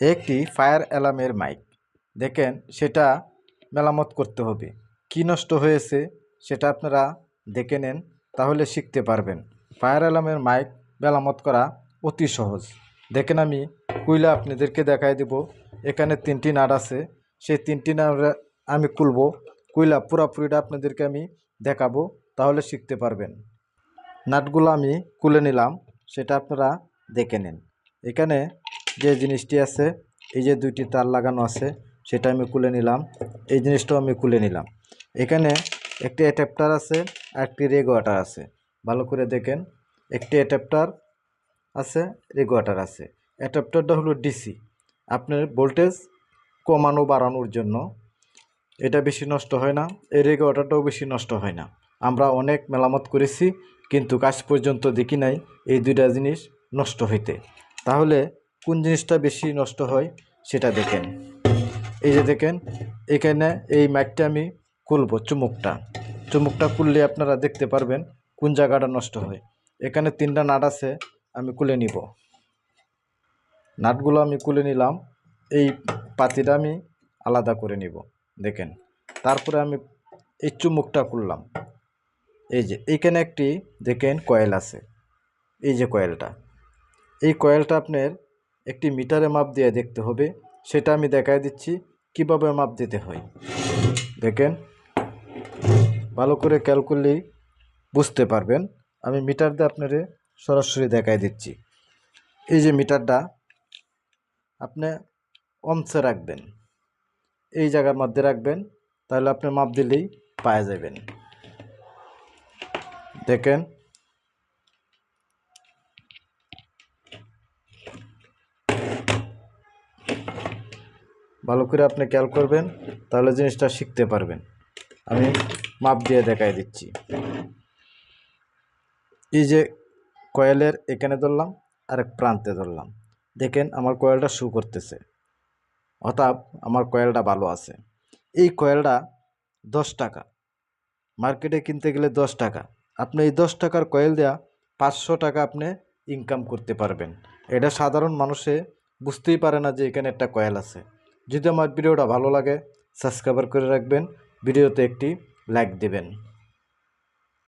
একটি ফায়ার অ্যালার্মের মাইক। দেখেন, সেটা মেরামত করতে হবে। কি নষ্ট হয়েছে সেটা আপনারা দেখে নেন, তাহলে শিখতে পারবেন। ফায়ার অ্যালার্মের মাইক মেরামত করা অতি সহজ। দেখেন, আমি কুইলা আপনাদেরকে দেখাই দেব। এখানে তিনটি নাট আছে। সেই তিনটি নাট আমি খুলবো। কুইলা পুরাপুরিটা আপনাদেরকে আমি দেখাবো, তাহলে শিখতে পারবেন। নাটগুলো আমি খুলে নিলাম, সেটা আপনারা দেখে নেন। এখানে যে জিনিসটি আছে, এই যে দুইটি তার লাগানো আছে, সেটা আমি খুলে নিলাম। এই জিনিসটাও আমি খুলে নিলাম। এখানে একটি অ্যাডাপ্টার আছে, আর একটি রেগুয়েটার আছে। ভালো করে দেখেন, একটি অ্যাডাপ্টার আছে রেগুয়েটার আছে। অ্যাডাপ্টারটা হলো ডিসি। আপনার ভোল্টেজ কমানো, বাড়ানোর জন্য এটা বেশি নষ্ট হয় না, এই রেগুলেটরটাও বেশি নষ্ট হয় না। আমরা অনেক মেরামত করেছি, কিন্তু কাজ পর্যন্ত দেখি নাই এই দুইটা জিনিস নষ্ট হইতে। তাহলে কোন জিনিসটা বেশি নষ্ট হয় সেটা দেখেন। এই যে দেখেন, এখানে এই মাইকটা আমি খুলবো চুমুকটা। চুমুকটা খুললে আপনারা দেখতে পারবেন কোন জায়গাটা নষ্ট হয়। এখানে তিনটা নাট আছে, আমি খুলে নিব। নাটগুলো আমি খুলে নিলাম, এই পাতিটা আমি আলাদা করে নিব, দেখেন। তারপরে আমি এই চুমুকটা খুললাম। এই যে এইখানে একটি দেখেন কয়েল আছে, এই যে কয়েলটা। এই কয়েলটা আপনার একটি মিটারে মাপ দিয়ে দেখতে হবে। সেটা আমি দেখায় দিচ্ছি, কীভাবে মাপ দিতে হয়। দেখেন, ভালো করে খেয়াল করলেই বুঝতে পারবেন। আমি মিটার দিয়ে আপনারে সরাসরি দেখাই দিচ্ছি। এই যে মিটারটা, আপনি অমসে রাখবেন। এই জায়গার মধ্যে রাখবেন, তাহলে আপনি মাপ দিলেই পাওয়া যাবেন। দেখেন ভালো করে আপনি খেয়াল করবেন, তাহলে জিনিসটা শিখতে পারবেন। আমি মাপ দিয়ে দেখাই দিচ্ছি। এই যে কয়েলের এখানে ধরলাম আর এক প্রান্তে ধরলাম। দেখেন আমার কয়েলটা শু করতেছে। অর্থাৎ আমার কয়েলটা ভালো আছে। এই কয়েলটা দশ টাকা। মার্কেটে কিনতে গেলে দশ টাকা। আপনি এই দশ টাকার কয়েল দেওয়া পাঁচশো টাকা আপনি ইনকাম করতে পারবেন। এটা সাধারণ মানুষে বুঝতেই পারে না যে এখানে একটা কয়েল আছে। যদি আমার ভিডিওটা ভালো লাগে সাবস্ক্রাইবার করে রাখবেন। ভিডিওতে একটি লাইক দেবেন।